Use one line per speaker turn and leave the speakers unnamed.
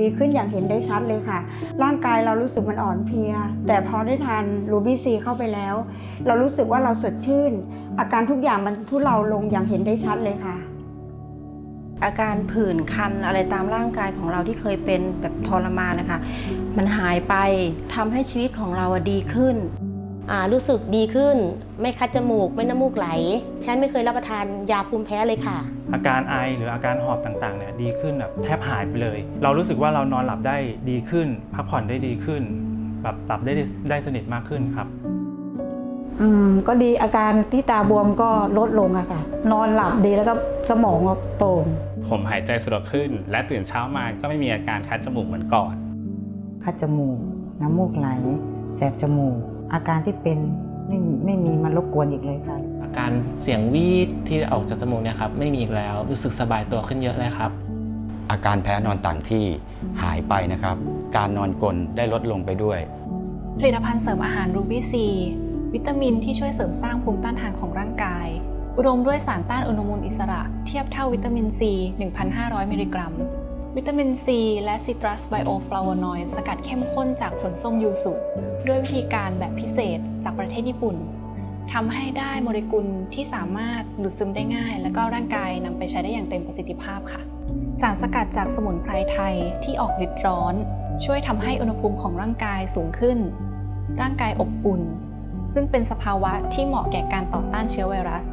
ดีขึ้นอย่างเห็นได้ชัดเลยค่ะ ร่างกายเรารู้สึกมันอ่อนเพลีย แต่พอได้ทานรูบี้ซีเข้าไปแล้ว เรารู้สึกว่าเราสดชื่น อาการทุกอย่างมันทุเลาลงอย่างเห็นได้ชัดเลยค่ะ
อาการผื่นคันอะไรตามร่างกายของเราที่เคยเป็นแบบทรมานนะคะ มันหายไปทำให้ชีวิตของเราดีขึ้น
รู้สึกดีขึ้น ไม่คัดจมูก ไม่น้ำมูกไหล ฉันไม่เคยรับประทานยาภูมิแพ้เลยค่ะ
อาการไอหรืออาการหอบต่างๆเนี่ยดีขึ้นแบบแทบหายไปเลย เรารู้สึกว่าเรานอนหลับได้ดีขึ้น พักผ่อนได้ดีขึ้นแบบหลับได้ได้สนิทมากขึ้นครับ
อืมก็ดีอาการที่ตาบวมก็ลดลงอะค่ะ นอนหลับดีแล้วก็สมองก็โปร่ง
ผมหายใจสะดวกขึ้น และตื่นเช้ามาก็ไม่มีอาการคัดจมูกเหมือนก่อน
คัดจมูก น้ำมูกไหล แสบจมูก อาการที่เป็นไม่ไม่มีมารบกวนอีกเลยค่ะ
อาการเสียงวีดที่ออกจากจมูกเนี่ยครับไม่มีอีกแล้วรู้สึกสบายตัวขึ้นเยอะเลยครับ
อาการแพ้นอนต่างที่หายไปนะครับ การนอนกลนได้ลดลงไปด้วย
ผลิตภัณฑ์เสริมอาหารรูบี้ซีวิตามินที่ช่วยเสริมสร้างภูมิต้านทานของร่างกาย อุดมด้วยสารต้านอนุมูลอิสระ เทียบเท่าวิตามินซี 1,500 มิลลิกรัม วิตามินซีและซิตรัสไบโอฟลาวโนอยด์สกัดเข้มข้นจากผลส้มยูสุ ด้วยวิธีการแบบพิเศษจากประเทศญี่ปุ่นทำให้ได้โมเลกุลที่สามารถดูดซึมได้ง่าย และก็ร่างกายนำไปใช้ได้อย่างเต็มประสิทธิภาพค่ะ สารสกัดจากสมุนไพรไทยที่ออกฤทธิ์ร้อน ช่วยทำให้อุณหภูมิของร่างกายสูงขึ้น ร่างกายอบอุ่น ซึ่งเป็นสภาวะที่เหมาะแก่การต่อต้านเชื้อไวรัส